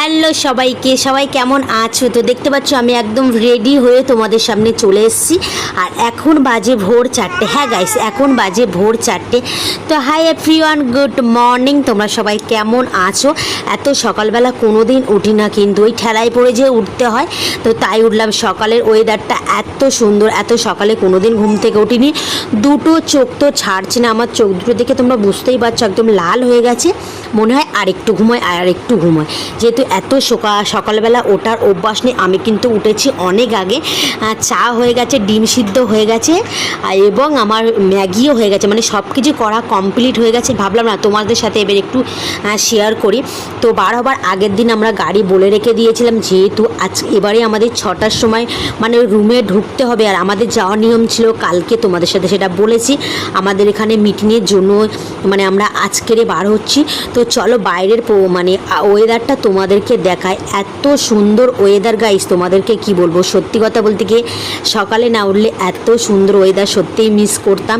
Hello সবাইকে, সবাই কেমন আছো? তো দেখতে পাচ্ছ আমি একদম রেডি হয়ে তোমাদের সামনে চলে এসেছি। আর এখন বাজে ভোর চারটে। হ্যাঁ গাইস এখন বাজে ভোর চারটে। তো হাই এভরিওয়ান গুড মর্নিং তোমরা সবাই কেমন আছো? এত সকালবেলা কোনো দিন উঠি না, কিন্তু ওই ঠেলায় পড়ে যে উঠতে হয়। তো তাই উঠলাম। সকালের ওয়েদারটা এত সুন্দর, এত সকালে কোনো দিন ঘুম থেকে উঠিনি। দুটো চোখ তো ছাড়ছে না, আমার চোখ দুটো দেখে তোমরা বুঝতেই পারছ, একদম লাল হয়ে গেছে। মনে হয় আরেকটু ঘুমোয় আর একটু ঘুমোয়। যেহেতু এত সকাল সকালবেলা ওঠার অভ্যাস নেই। আমি কিন্তু উঠেছি অনেক আগে। চা হয়ে গেছে, ডিম সিদ্ধ হয়ে গেছে এবং আমার ম্যাগিও হয়ে গেছে। মানে সব কিছু করা কমপ্লিট হয়ে গেছে। ভাবলাম না, তোমাদের সাথে এবার একটু শেয়ার করি। তো বার হবার আগের দিন আমরা গাড়ি বলে রেখে দিয়েছিলাম, যেহেতু আজ এবারে আমাদের ছটার সময় মানে রুমে ঢুকতে হবে। আর আমাদের যাওয়ার নিয়ম ছিল, কালকে তোমাদের সাথে সেটা বলেছি। আমাদের এখানে মিটিংয়ের জন্য মানে আমরা আজকেরে বার হচ্ছি। তো চলো বাইরের মানে ওয়েদারটা তোমাদেরকে দেখায় এত সুন্দর ওয়েদার গাইস তোমাদেরকে কি বলব? সত্যি কথা বলতে গিয়ে সকালে না উঠলে এত সুন্দর ওয়েদার সত্যিই মিস করতাম।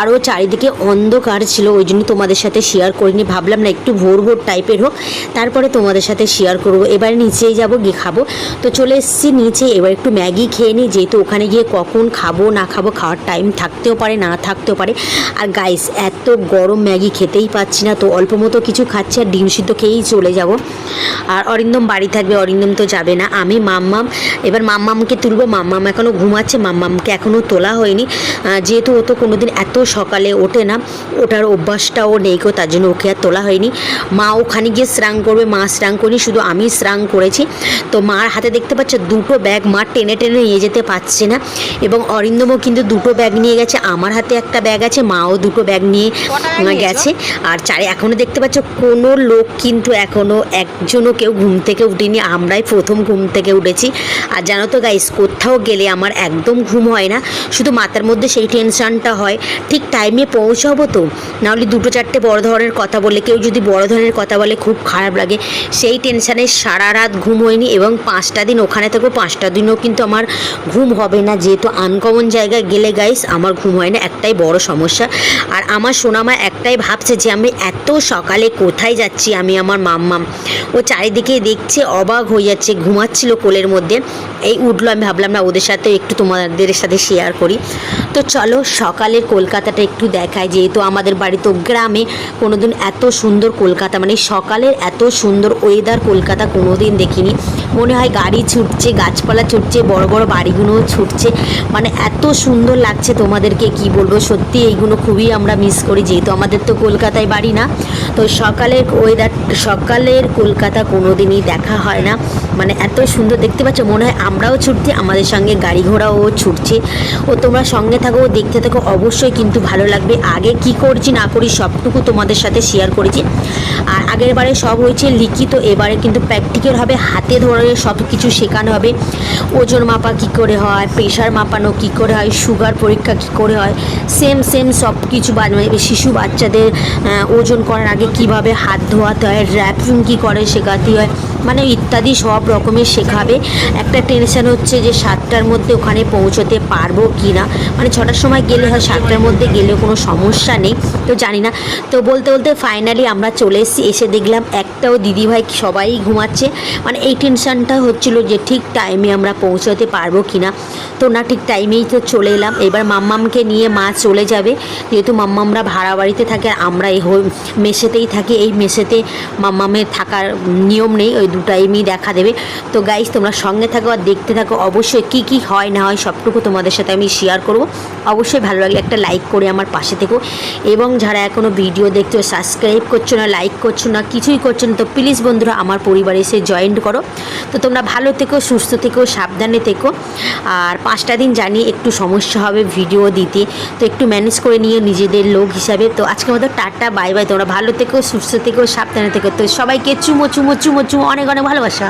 আরও চারিদিকে অন্ধকার ছিল, ওই জন্য তোমাদের সাথে শেয়ার করিনি। ভাবলাম না একটু ভোর ভোর টাইপের হোক, তারপরে তোমাদের সাথে শেয়ার করব। এবার নিচেই যাব, গিয়ে খাব। তো চলে এসেছি নিচে, এবার একটু ম্যাগি খেয়ে নিই, যেহেতু ওখানে গিয়ে কখন খাব, না খাব, খাওয়ার টাইম থাকতেও পারে, না থাকতেও পারে। আর গাইস এত গরম ম্যাগি খেতেই পাচ্ছি না, তো অল্প মতো কিছু খাচ্ছি আর ডিম সিদ্ধ খেয়েই চলে যাব। আর অরিন্দম বাড়ি থাকবে অরিন্দম তো যাবে না। আমি মাম্মাম এবার মাম্মামকে তুলবো। মাম্মাম এখনও ঘুমাচ্ছে মাম্মামকে এখনও তোলা হয়নি। যেহেতু ও তো কোনোদিন এত সকালে ওঠে না ওটার অভ্যাসটাও নেই গো তার জন্য ওকে আর তোলা হয়নি। মা ওখানে গিয়ে স্নান করবে মা স্নান করিনি শুধু আমি স্নান করেছি। তো মার হাতে দেখতে পাচ্ছ দুটো ব্যাগ মা টেনে টেনে নিয়ে যেতে পারছে না। এবং অরিন্দমও কিন্তু দুটো ব্যাগ নিয়ে গেছে আমার হাতে একটা ব্যাগ আছে মাও দুটো ব্যাগ নিয়ে গেছে। আর চারে এখনও দেখতে পাচ্ছ কোনো লোক কিন্তু এখনও একজনও কেউ ঘুম থেকে উঠিনি, আমরাই প্রথম ঘুম থেকে উঠেছি। আর জানো তো গাইস কোথাও গেলে আমার একদম ঘুম হয় না। শুধু মাথার মধ্যে সেই টেনশানটা হয়। ঠিক টাইমে পৌঁছাবো তো? নাহলে দুটো চারটে বড় ধরনের কথা বলে, কেউ যদি বড় ধরনের কথা বলে খুব খারাপ লাগে। সেই টেনশানে সারা রাত ঘুম হয়নি এবং পাঁচটা দিন, ওখানে থাকব পাঁচটা দিনও কিন্তু আমার ঘুম হবে না। যেহেতু আনকমন জায়গায় গেলে গাইস আমার ঘুম হয় না, একটাই বড় সমস্যা। আর আমার সোনামা একটাই ভাবছে যে আমি এত সকালে কোথায় যাচ্ছি, আমি আমার মাম্মাম। ও চারিদিকে দেখছে, অবাক হয়ে যাচ্ছে, ঘুমাচ্ছিল কোলের মধ্যে। এই উঠল, আমি ভাবলাম, না, ওদের সাথে একটু তোমাদের সাথে শেয়ার করি। তো চলো, সকালের কলকাতাটা একটু দেখায় যেহেতু আমাদের বাড়ি তো গ্রামে, কোনোদিন এত সুন্দর কলকাতা মানে সকালের এত সুন্দর ওয়েদার কলকাতা কোনোদিন দেখিনি। মনে হয় গাড়ি ছুটছে, গাছপালা ছুটছে, বড় বড় বাড়িগুলোও ছুটছে। মানে এত সুন্দর লাগছে তোমাদেরকে, কি বলব? সত্যি এইগুলো খুবই আমরা মিস করি। যেহেতু আমাদের তো কলকাতায় বাড়ি না, তো সকালের ওয়েদার সকালের কলকাতা কোনোদিনই দেখা হয় না। মানে এত সুন্দর দেখতে পাচ্ছ, মনে হয় আমরাও ছুটছি, আমাদের সঙ্গে গাড়ি ঘোড়াও ছুটছে। ও তোমরা সঙ্গে থাকো, ও দেখতে থাকো, অবশ্যই কিন্তু ভালো লাগবে। আগে কি করছি, না করি, সবটুকু তোমাদের সাথে শেয়ার করেছি। আর আগের বারে সব হয়েছে লিখিত, এবারে কিন্তু প্র্যাকটিক্যাল হবে, হাতে ধরে সব কিছু শেখানো হবে। ওজন মাপা কি করে হয় প্রেশার মাপানো কি করে হয় সুগার পরীক্ষা কি করে হয় সেম সেম সব কিছু শিশু বাচ্চাদের ওজন করার আগে কীভাবে হাত ধোয়াতে হয় র্যাপিং কী করে শেখাতে হয় মানে ইত্যাদি সব রকমের শেখাবে। একটা টেনশন হচ্ছে যে সাতটার মধ্যে ওখানে পৌঁছতে পারব কি না মানে ছটার সময় গেলে হয়, সাতটার মধ্যে গেলেও কোনো সমস্যা নেই, তো জানি না। তো বলতে বলতে ফাইনালি আমরা চলে এসেছি, এসে দেখলাম একটাও দিদিভাই সবাই ঘুমাচ্ছে। মানে এই টেনশানটা হচ্ছিল যে ঠিক টাইমে আমরা পৌঁছতে পারব কি না তো না, ঠিক টাইমেই তো চলে এলাম। এবার মাম্মামকে নিয়ে মা চলে যাবে। যেহেতু মাম্মামরা ভাড়া বাড়িতে থাকে, আর আমরা এই মেসেতেই থাকি। এই মেসেতে মাম্মামের থাকার নিয়ম নেই। ওই দু টাইমই দেখা দেবে। তো গাইস তোমরা সঙ্গে থাকো আর দেখতে থাকো। অবশ্যই কি কি হয়, না হয়, সবটুকু তোমাদের সাথে আমি শেয়ার করব। অবশ্যই ভালো লাগলে একটা লাইক করে আমার পাশে থেকো। এবং যারা এখনও ভিডিও দেখছ সাবস্ক্রাইব করছ না লাইক করছ না, কিছুই করছ না, তো প্লিজ বন্ধুরা আমার পরিবারে এসে জয়েন করো। তো তোমরা ভালো থেকো, সুস্থ থেকো, সাবধানে থেকো। আর পাঁচটা দিন জানি একটু সমস্যা হবে ভিডিও দিতে। তো একটু ম্যানেজ করে নিয়ে নিজেদের লোক হিসাবে। তো আজকে মতো টাটা বাই বাই তোমরা ভালো থেকো, সুস্থ থেকো, সাবধানে থেকো। তো সবাইকে চুমো চুমো চুমো চুমো, অনেক অনেক ভালোবাসা।